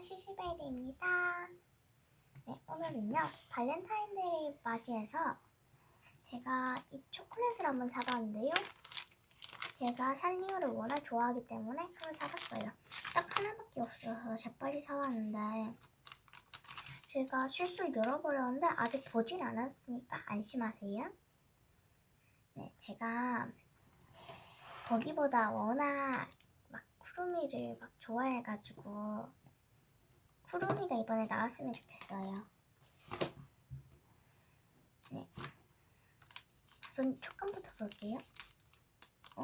슈슈베리입니다. 네, 오늘은요. 발렌타인데이를 맞이해서 제가 이 초콜릿을 한번 사봤는데요. 제가 산리오를 워낙 좋아하기 때문에 한번 사봤어요. 딱 하나밖에 없어서 재빨리 사왔는데 제가 실수를 열어버렸는데 아직 보진 않았으니까 안심하세요. 네, 제가 거기보다 워낙 막 쿠루미를 막 좋아해가지고 쿠루미가 이번에 나왔으면 좋겠어요. 네. 우선 촉감부터 볼게요. 어?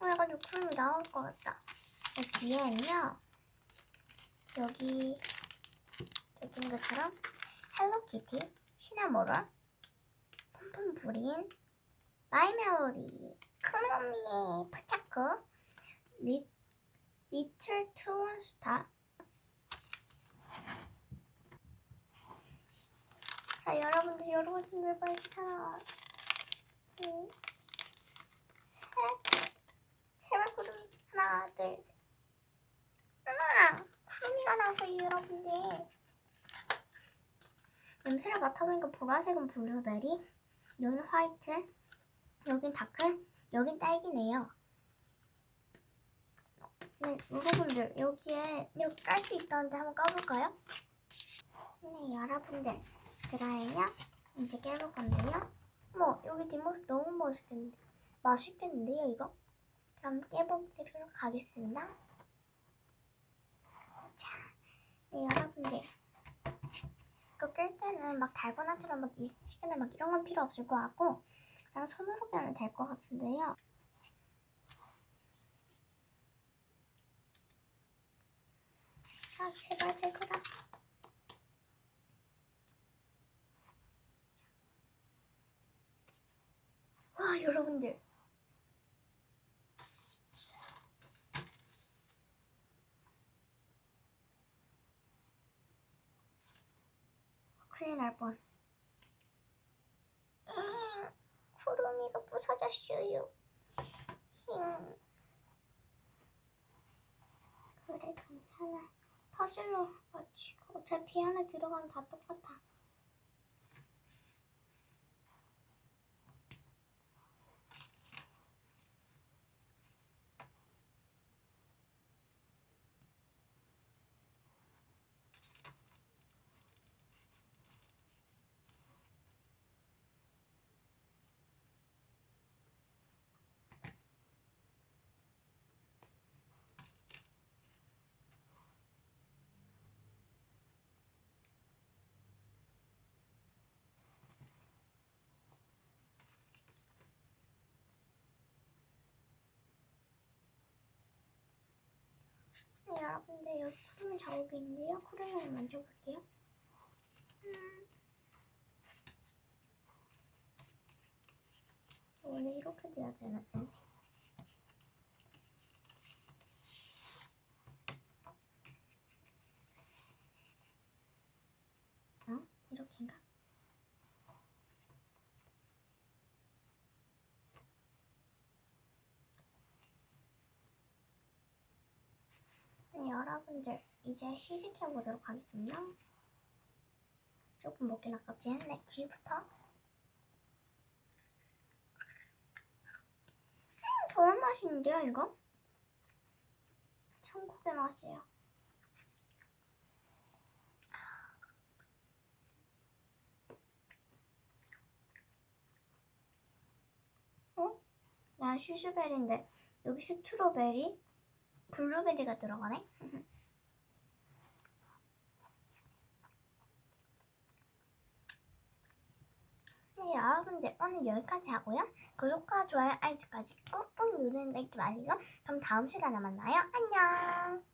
어, 약간 좀 쿠루미 나올 것 같다. 어, 뒤에는요. 여기 여기 있는 것처럼 헬로키티, 시나모롤, 폼폼 부린, 마이 멜로디, 크로미, 파차크, 리, 리틀 투원스타. 자, 여러분들, 여러분들 빨리 자. 둘, 셋. 제발 구름이. 하나, 둘, 셋. 아! 구름이가 나서 여러분들. 냄새를 맡아보니까 보라색은 블루베리, 여기는 화이트, 여긴 다크, 여긴 딸기네요. 네, 여러분들 여기에 이렇게 깔 수 있다는데 한번 까볼까요? 네, 여러분들 그라예요. 이제 깨볼 건데요. 어머, 여기 뒷모습 너무 멋있겠는데 맛있겠는데요, 이거? 그럼 깨보도록 하겠습니다. 자, 네, 여러분들 이거 깰 때는 막 달고나처럼 막 이식이나 막 이런 건 필요 없을 것 같고 그냥 손으로 깨면 될 것 같은데요. 아, 제발 되거라. 와, 여러분들. 큰일 날 뻔. 잉, 구름이가 부서졌어요. 힝. 그래, 괜찮아. 퍼즐로 맞지. 어차피 안에 들어가면 다 똑같아. 여러분들 여기 쿠르미 자국이 있는데요. 쿠르미를 만져볼게요. 음. 원래 이렇게 돼야 되는데. 어? 이렇게인가? 네, 여러분들 이제 시식해 보도록 하겠습니다. 조금 먹긴 아깝지 않네. 귀부터. 음, 저런 맛인데요, 이거? 천국의 맛이에요. 어? 나 슈슈베리인데 여기 스트로베리, 블루베리가 들어가네? 네, 여러분들 오늘 여기까지 하고요. 구독과 좋아요, 알림까지 꾹꾹 누르는 거 잊지 마시고 그럼 다음 시간에 만나요. 안녕!